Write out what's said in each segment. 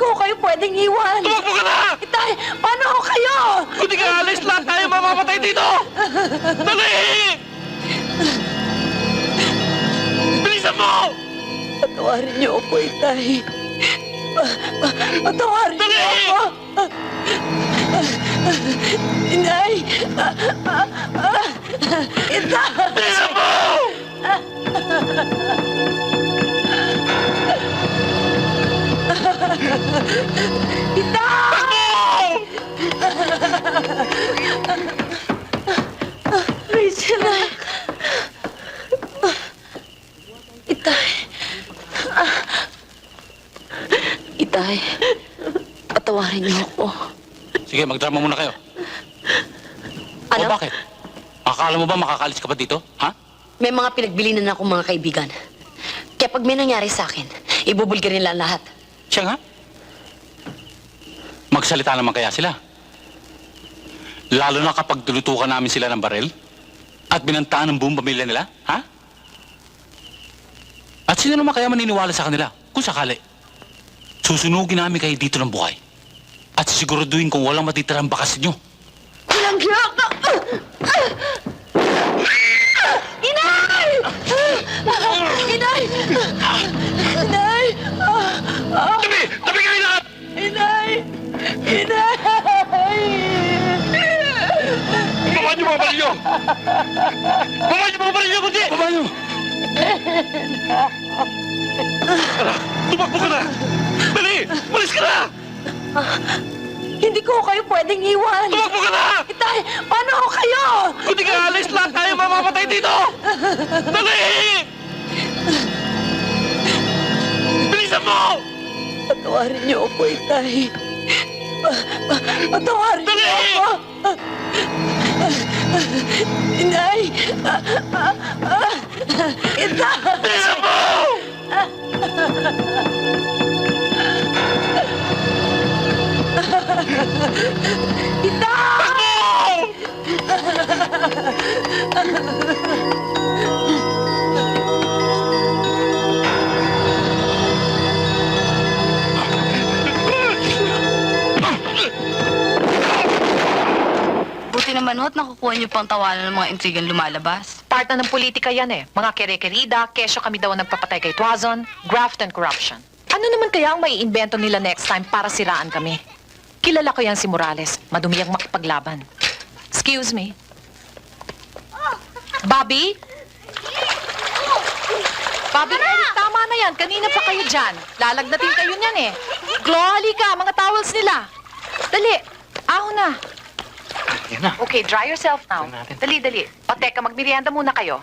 ko kayo pwedeng iwan. Tumakbo ka na! Itay, paano ko kayo? Kung di ka alis, lahat tayo mamamatay dito! Dali! Bilisan mo! Patawarin niyo ako, Itay. Pa- pa- Patawarin niyo Dali! ako. Inay! Itay! Bilisan mo! Itay! Rachel! Itay. Itay, patawarin niyo ako. Sige, magdrama muna kayo. Ano? O bakit? Akala mo ba makakalis ka pa dito? Ha? May mga pinagbili na akong mga kaibigan. Kaya pag may nangyari sa akin, ibubulgar nila ang lahat. Siya nga. Magsalita naman kaya sila. Lalo na kapag tulutukan namin sila ng barel at binantaan ng buong pamilya nila, ha? At sino naman kaya maniniwala sa kanila kung sakali? Susunugin namin kayo dito ng buhay. At siguraduhin kung walang matitirang bakas nyo. Ilang hirap na... Inay! Inay! Inay! Niyo mga balilyo! Baba niyo mga balilyo, kundi! Baba nyo! Tumakbo ka na! Dali! Malis ka na! Hindi ko kayo pwedeng iwan. Tumakbo ka na! Itay, paano ko kayo? Kung di ka alis, lahat tayo mamamatay dito! Dali! Bilisan mo! Patawarin niyo ako, Itay. Pa- pa- Patawarin Dali! niyo ako. Inay! Itay! Bilisan mo! Itay! Takbo! Naman ho't nakukuha niyo pang tawanan ng mga intrigang lumalabas. Part na ng politika yan eh. Mga kere-kerida, kesyo kami daw ang nagpapatay kay Tuazon, graft and corruption. Ano naman kaya ang maiimbento nila next time para siraan kami? Kilala ko yan si Morales. Madumi ang makipaglaban. Excuse me. Bobby? Bobby, Eric, tama na yan. Kanina pa kayo dyan. Lalagnatin kayo niyan eh. Glo, halika. Mga towels nila. Dali. Ahon na. Yan na. Okay, dry yourself now. Natin. Dali, dali. O teka, magmerienda muna kayo.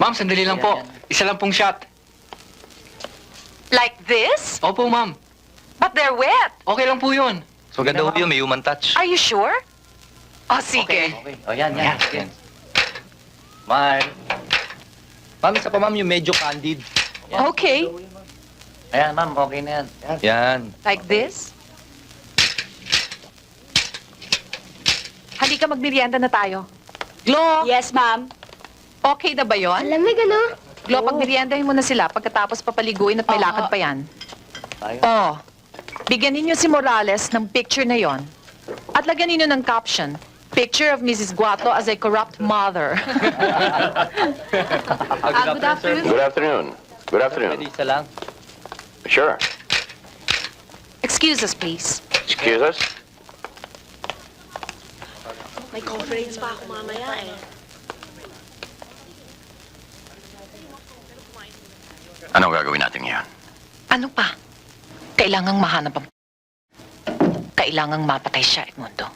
Ma'am, sandali lang po. Isa lang pong shot. Like this? Opo, ma'am. But they're wet. Okay lang po yun. So ganda ho yun, may human touch. Are you sure? O, sige. Okay. O yan, yan. yan. Smile. Ma'am, isa pa ma'am yung medyo candid. Okay. Ayan, ma'am, okay na yan. Yan. Like this? Halika, magmerienda na tayo. Glo, Yes, ma'am. okay na ba yon? Lamig ano? Glo, pagmeriendahin mo na sila pagkatapos papaliguin at may Oo. lakad pa yan. Tayo. Oh, bigyan ninyo si Morales ng picture na yon. At lagyan ninyo ng caption, Picture of Mrs. Guato as a corrupt mother. Ah, good afternoon. Good afternoon. Good afternoon. Isa lang. Sure. Excuse us, please. Excuse us? May conference pa ako mamaya eh. Anong gagawin natin ngayon? Ano pa? Kailangang mahanap ang... Kailangang mapatay siya, Edmundo.